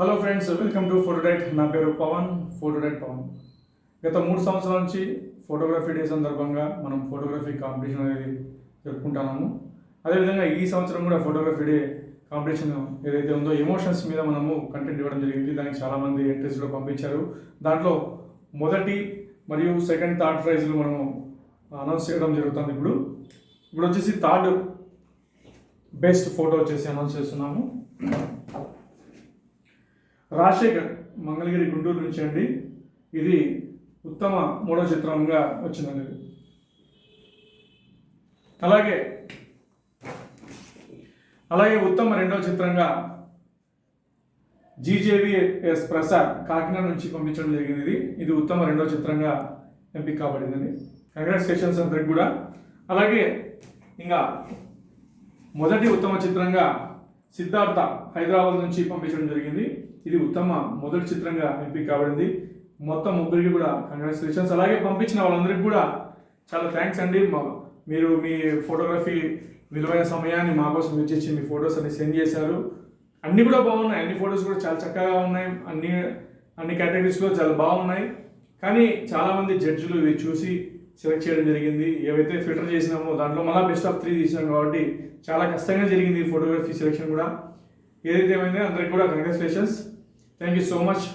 Hello friends welcome to ఫోటోడైట్ నా పేరు పవన్ ఫోటోడైట్ పవన్. గత మూడు సంవత్సరాల నుంచి ఫోటోగ్రఫీ డే సందర్భంగా మనం ఫోటోగ్రఫీ కాంపిటీషన్ అనేది జరుపుకుంటున్నాము. అదేవిధంగా ఈ సంవత్సరం కూడా ఫోటోగ్రఫీ డే కాంపిటీషన్ ఏదైతే ఉందో ఎమోషన్స్ మీద మనము కంటెంట్ ఇవ్వడం జరిగింది. దానికి చాలామంది ఎంట్రీస్ కూడా పంపించారు. దాంట్లో మొదటి మరియు సెకండ్ థర్డ్ ప్రైజ్లు మనము అనౌన్స్ చేయడం జరుగుతుంది ఇప్పుడు. ఇప్పుడు వచ్చేసి థర్డ్ బెస్ట్ ఫోటో వచ్చేసి అనౌన్స్ చేస్తున్నాము. రాజశేఖర్ మంగళగిరి గుంటూరు నుంచి అండి. ఇది ఉత్తమ మూడో చిత్రంగా వచ్చిందండి అలాగే అలాగే ఉత్తమ రెండో చిత్రంగా జీజేవిఎస్ ప్రసాద్ కాకినాడ నుంచి పంపించడం జరిగింది ఇది. ఇది ఉత్తమ రెండో చిత్రంగా ఎంపిక కాబడిందండి. కంగ్రాచులేషన్స్ అందరికి కూడా. అలాగే ఇంకా మొదటి ఉత్తమ చిత్రంగా సిద్ధార్థ హైదరాబాద్ నుంచి పంపించడం జరిగింది. ఇది ఉత్తమ మొదటి చిత్రంగా ఎంపిక కాబడింది. మొత్తం ముగ్గురికి కూడా కంగ్రాచులేషన్స్ అలాగే పంపించిన వాళ్ళందరికీ కూడా చాలా థ్యాంక్స్ అండి. మా- మీరు మీ ఫోటోగ్రఫీ విలువైన సమయాన్ని మా కోసం వెచ్చించి మీ ఫొటోస్ అన్ని సెండ్ చేశారు. అన్నీ కూడా బాగున్నాయి. అన్ని ఫొటోస్ కూడా చాలా చక్కగా ఉన్నాయి. అన్ని అన్ని కేటగిరీస్లో చాలా బాగున్నాయి. కానీ చాలామంది జడ్జిలు ఇవి చూసి సెలెక్ట్ చేయడం జరిగింది. ఏవైతే ఫిల్టర్ చేసినామో దాంట్లో మళ్ళీ బెస్ట్ ఆఫ్ త్రీ తీసినాం కాబట్టి చాలా కష్టంగా జరిగింది ఈ ఫోటోగ్రఫీ సెలెక్షన్ కూడా. ఏదైతే ఏమైందో అందరికి కూడా congratulations thank you so much